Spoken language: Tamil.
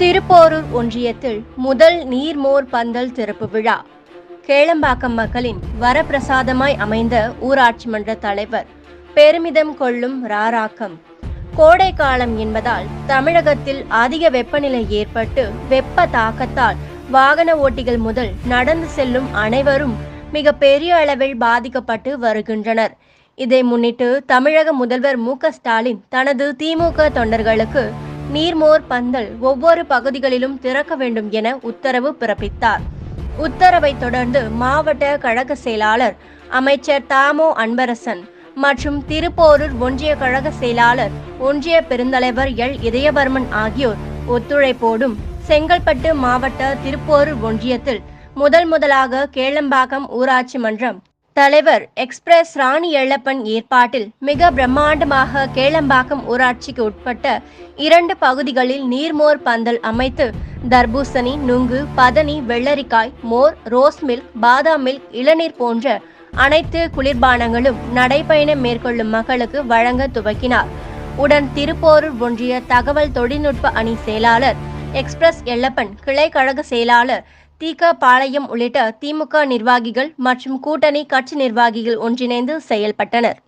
திருப்போரூர் ஒன்றியத்தில் முதல் நீர்மோர் பந்தல் திறப்பு விழா. கேளம்பாக்கம் மக்களின் வரப்பிரசாதமாய் அமைந்த ஊராட்சி மன்ற தலைவர் பெருமிதம் கொள்ளும் ராராக்கம். கோடை காலம் என்பதால் தமிழகத்தில் அதிக வெப்பநிலை ஏற்பட்டு வெப்ப தாக்கத்தால் வாகன ஓட்டிகள் முதல் நடந்து செல்லும் அனைவரும் மிக பெரிய அளவில் பாதிக்கப்பட்டு வருகின்றனர். இதை முன்னிட்டு தமிழக முதல்வர் மு க ஸ்டாலின் தனது திமுக தொண்டர்களுக்கு நீர்மோர் பந்தல் ஒவ்வொரு பகுதிகளிலும் திறக்க வேண்டும் என உத்தரவு பிறப்பித்தார். உத்தரவை தொடர்ந்து மாவட்ட கழக செயலாளர் அமைச்சர் தாமோ அன்பரசன் மற்றும் திருப்போரூர் ஒன்றிய கழக செயலாளர் ஒன்றிய பெருந்தலைவர் எல். இதயவர்மன் ஆகியோர் ஒத்துழைப்போடும் செங்கல்பட்டு மாவட்ட திருப்போரூர் ஒன்றியத்தில் முதல் முதலாக கேளம்பாக்கம் ஊராட்சி மன்றம் தலைவர் எக்ஸ்பிரஸ் ராணி எள்ளப்பன் ஏற்பாட்டில் மிக பிரம்மாண்டமாக கேளம்பாக்கம் ஊராட்சிக்கு உட்பட்ட இரண்டு பகுதிகளில் நீர்மோர் பந்தல் அமைத்து தர்பூசணி நுங்கு பதனி வெள்ளரிக்காய் மோர் ரோஸ் மில்க் பாதாம் மில்க் இளநீர் போன்ற அனைத்து குளிர்பானங்களும் நடைபயணம் மேற்கொள்ளும் மக்களுக்கு வழங்க துவக்கினார். உடன் திருப்போரூர் ஒன்றிய தகவல் தொழில்நுட்ப அணி செயலாளர் எக்ஸ்பிரஸ் எல்லப்பன் கிளை கழக செயலாளர் தீக பாளையம் உள்ளிட்ட திமுக நிர்வாகிகள் மற்றும் கூட்டணி கட்சி நிர்வாகிகள் ஒன்றிணைந்து செயல்பட்டனர்.